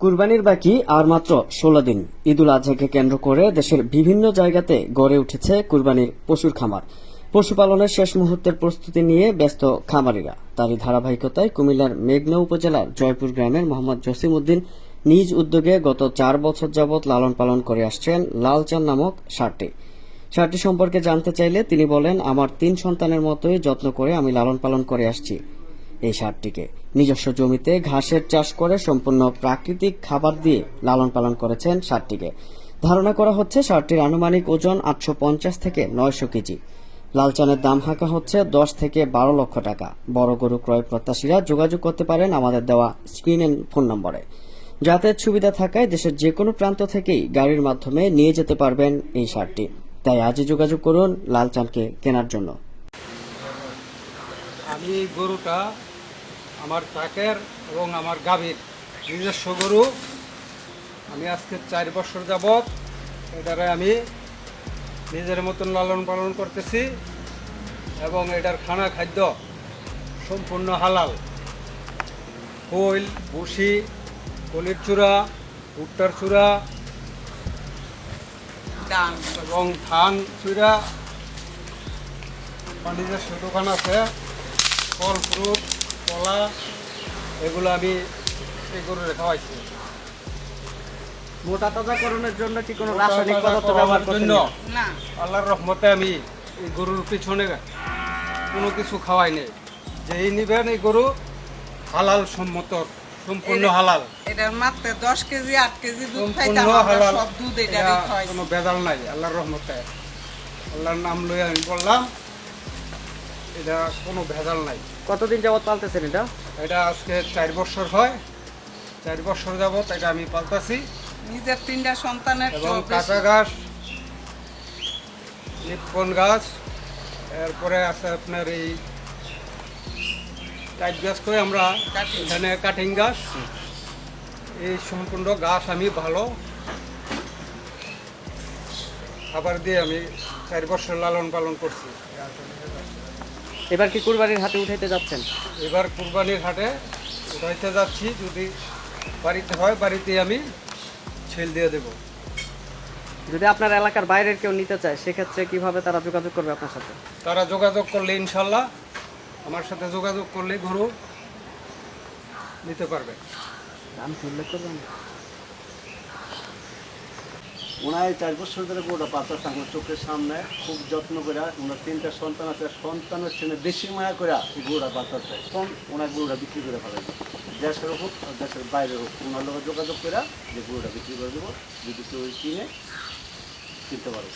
কুরবানির বাকি আর মাত্র ষোলো দিন। ঈদুল আজহাকে কেন্দ্র করে দেশের বিভিন্ন জায়গাতে গড়ে উঠেছে কুরবানির পশুর খামার। পশুপালনের শেষ মুহূর্তের প্রস্তুতি নিয়ে ব্যস্ত খামারিরা। তারই ধারাবাহিকতায় কুমিল্লার মেঘনা উপজেলার জয়পুর গ্রামের মোহাম্মদ জসিম উদ্দিন নিজ উদ্যোগে গত চার বছর যাবৎ লালন পালন করে আসছেন লালচান নামক ষাটটি। ষাটটি সম্পর্কে জানতে চাইলে তিনি বলেন, আমার তিন সন্তানের মতোই যত্ন করে আমি লালন পালন করে আসছি। এই সারটিকে। নিজস্ব জমিতে ঘাসের চাষ করে সম্পূর্ণ প্রাকৃতিক খাবার দিয়ে লালন পালন করেছেন সারটিকে। ধারণা করা হচ্ছে সারটির আনুমানিক ওজন আটশো পঞ্চাশ থেকে নয়শো কেজি। লালচানের দাম হাঁকা হচ্ছে দশ থেকে বারো লক্ষ টাকা। বড় গরু ক্রয় প্রত্যাশীরা যোগাযোগ করতে পারেন আমাদের দেওয়া স্ক্রিন ফোন নম্বরে। যাতায়াত সুবিধা থাকায় দেশের যে কোনো প্রান্ত থেকেই গাড়ির মাধ্যমে নিয়ে যেতে পারবেন এই সারটি। তাই আজই যোগাযোগ করুন লালচানকে কেনার জন্য। আমি গরুটা আমার চাকের এবং আমার গাভীর নিজস্ব গরু। আমি আজকে চার বছর যাবৎ এটারে আমি নিজের মতন লালন পালন করতেছি এবং এটার খানা খাদ্য সম্পূর্ণ হালাল। খৈল ভুসি কলির চূড়া ভুট্টার চূড়া এবং ধান চূড়া। নিজস্ব দোকান আছে ফল ফ্রুট। কলা এগুলো আমি এই গরুরে খাওয়াইছি। মোটা তাজাকরণের জন্য কি কোনো রাসায়নিক পদার্থ ব্যবহার করছেন না। আল্লাহর রহমতে আমি এই গরুর পিছনে কোনো কিছু খাওয়াই নেই। যেই নিবেন এই গরু হালাল সম্মত সম্পূর্ণ হালাল। এটার মাত্র দশ কেজি আট কেজি দুধ সম্পূর্ণ খাইতাম আমরা হালাল। সব দুধ এটা এটারই খাওয়াই কোনো বেজাল নাই আল্লাহর রহমতে। আল্লাহর নাম লই আমি বললাম এটা কোনো ভেজাল নাই। কতদিন যাবত পালতেছেন এটা? এটা আজকে চার বছর হয়। চার বছর যাবত এটা আমি পালতাছি। নিজের তিনটা সন্তানের এবং। কাঁচা ঘাস লিপকন গাছ এরপরে আছে আপনার এই টাইট গাছ করে আমরা. এখানে কাটিং গাছ। এই সম্পূর্ণ গাছ আমি ভালো। খাবার দিয়ে আমি চার বছর লালন পালন করছি। এবার কি কুরবানির হাটে উঠাইতে যাচ্ছেন? এবার কুরবানির হাটে উঠাইতে যাচ্ছি যদি বাড়িতে হয় বাড়িতে আমি ছেল দিয়ে দেবো। যদি আপনার এলাকার বাইরের কেউ নিতে চায় সেক্ষেত্রে কীভাবে তারা যোগাযোগ করবে আপনার সাথে? তারা যোগাযোগ করলে ইনশাল্লাহ আমার সাথে যোগাযোগ করলে গরু নিতে পারবে। দাম কি উল্লেখ করবেন ওনার চার বছর ধরে গোটা পাতা আমার চোখের সামনে, খুব যত্ন করে, ওনার তিনটা সন্তান আছে সন্তানের ছেলে বেশি মায়া করে এই গরুটা পাতা তখন ওনার গরুটা বিক্রি করে ফেলে দেশের হোক আর দেশের বাইরে হোক, ওনার লোক যোগাযোগ করে যে গরুটা বিক্রি করে দেবো, যদি কেউ কিনে কিনতে পারো।